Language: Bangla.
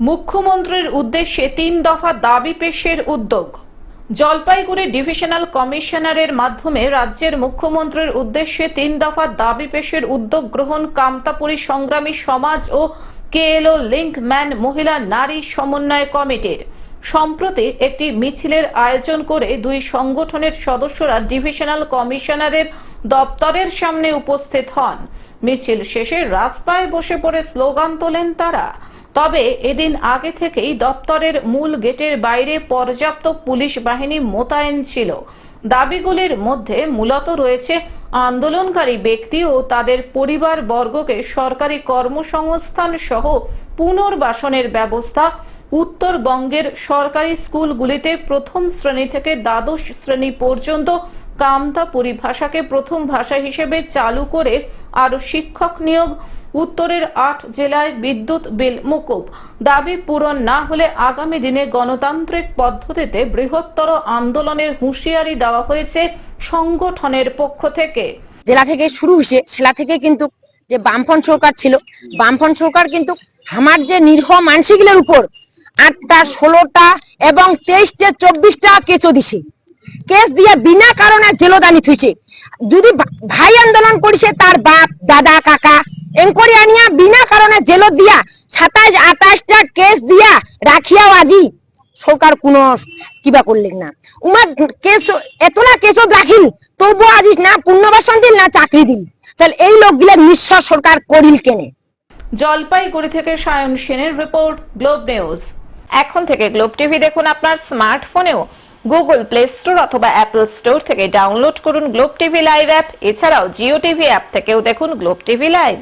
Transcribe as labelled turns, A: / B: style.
A: মুখ্যমন্ত্রীর উদ্দেশ্যে তিন দফা দাবি পেশের উদ্যোগ। জলপাইগুড়ি ডিভিশনাল কমিশনারের মাধ্যমে রাজ্যের মুখ্যমন্ত্রীর উদ্দেশ্যে তিন দফা দাবি পেশের উদ্যোগ গ্রহণ কামতাপুরী সংগ্রামী সমাজ ও কেএলও লিঙ্কম্যান মহিলা নারী সমন্বয় কমিটির। সম্প্রতি একটি মিছিলের আয়োজন করে দুই সংগঠনের সদস্যরা ডিভিশনাল কমিশনারের দপ্তরের সামনে উপস্থিত হন। মিছিল শেষে রাস্তায় বসে পড়ে স্লোগান তোলেন তারা। তবে এদিন আগে থেকেই দপ্তরের মূল গেটের বাইরে পর্যাপ্ত পুলিশ বাহিনী মোতায়েন ছিল। দাবিগুলির মধ্যে মূলত রয়েছে আন্দোলনকারী ব্যক্তি ও তাদের পরিবার বর্গকে সরকারি কর্মসংস্থান সহ পুনর্বাসনের ব্যবস্থা, উত্তরবঙ্গের সরকারি স্কুলগুলিতে প্রথম শ্রেণি থেকে দ্বাদশ শ্রেণি পর্যন্ত কামতা পরিভাষাকে প্রথম ভাষা হিসেবে চালু করে আরও শিক্ষক নিয়োগ উত্তরের আট জেলায় বিদ্যুৎ বিল মুকুব। দাবি পূরণ না হলে আগামী দিনে গণতান্ত্রিক পদ্ধতিতে বৃহত্তর আন্দোলনের হুঁশিয়ারি দেওয়া হয়েছে সংগঠনের পক্ষ থেকে।
B: জেলা থেকে শুরু হয়েছে, সেলা থেকে কিন্তু যে বামফ্রন্ট সরকার ছিল, বামফ্রন্ট সরকার কিন্তু আমার যে নিরীহ মানসিকগুলোর উপর আটটা, ষোলোটা এবং তেইশটা, চব্বিশটা কেঁচো দিছে। কেস দিয়ে বিনা কারণে জেলদানি থুইছে যদি ভাই আন্দোলন করিছে, তার বাপ, দাদা, কাকা এনকোয়ারি আনিয়া বিনা কারণে জেল দিয়া সাতাশ আঠাশটা কেস দিয়া রাখিয়াও আজি সরকার কোনো কিবা করলেন না। উমার কেস এতলা কেস রাখিল তবু আজি না পুনর্বাসন দিল না চাকরি দিল। তাহলে এই লোকগুলা নিঃস্ব সরকার করিল কেনে?
A: জলপাইগুড়ি থেকে সায়ন সেনের রিপোর্ট, গ্লোব নিউজ। এখন থেকে গ্লোব টিভি দেখুন আপনার স্মার্টফোনেও। গুগল প্লে স্টোর অথবা অ্যাপল স্টোর থেকে ডাউনলোড করুন গ্লোব টিভি লাইভ অ্যাপ। এছাড়াও জিও টিভি অ্যাপ থেকেও দেখুন গ্লোব টিভি লাইভ।